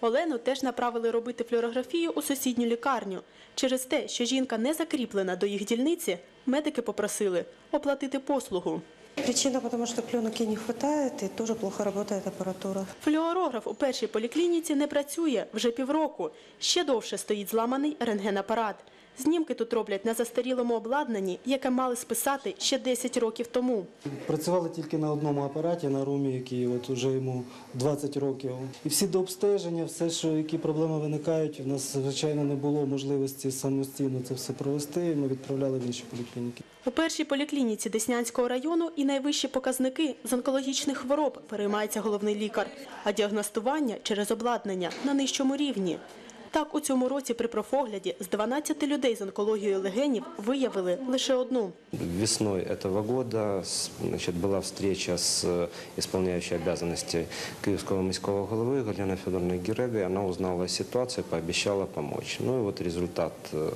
Олену теж направили робити флюорографію у сусідню лікарню. Через те, що жінка не закріплена до їх дільниці, медики попросили оплатити послугу. Причина, тому що пленок ей не вистачає і дуже плохо працює апаратура. Флюорограф у першій поліклініці не працює вже півроку. Ще довше стоїть зламаний рентгенапарат. Знімки тут роблять на застарілому обладнанні, яке мали списати ще 10 років тому. Працювали тільки на одному апараті, на румі, який от уже йому 20 років. І всі до обстеження, все, що які проблеми виникають, у нас звичайно не було можливості самостійно це все провести. і Ми відправляли в інші поліклініки. У першій поліклініці Деснянського району і найвищі показники з онкологічних хвороб переймається головний лікар, а діагностування через обладнання на нижчому рівні. Так, у цьому році при профогляді з 12 людей з онкологією легенів виявили лише одну. Весной этого года с- значит, была встреча с э, исполняющей обязанности Киевского міського головы Галиной Федоровной Гирега, и она узнала ситуацию, пообещала помочь. Ну и вот результат э,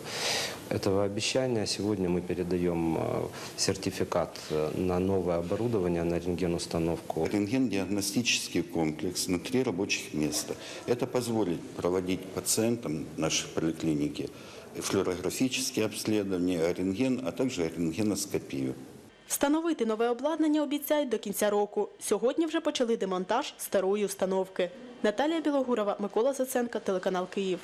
этого обещания. Сегодня мы передаем э, сертификат э, на новое оборудование, на рентген-установку. Рентген-диагностический комплекс на три рабочих места. Это позволит проводить пациентам нашей поликлиники флюорографические обследования, рентген, а также рентгеноскопию. Встановити нове обладнання обіцяють до кінця року. Сьогодні вже почали демонтаж старої установки. Наталія Білогурова, Микола Заценко, телеканал Київ.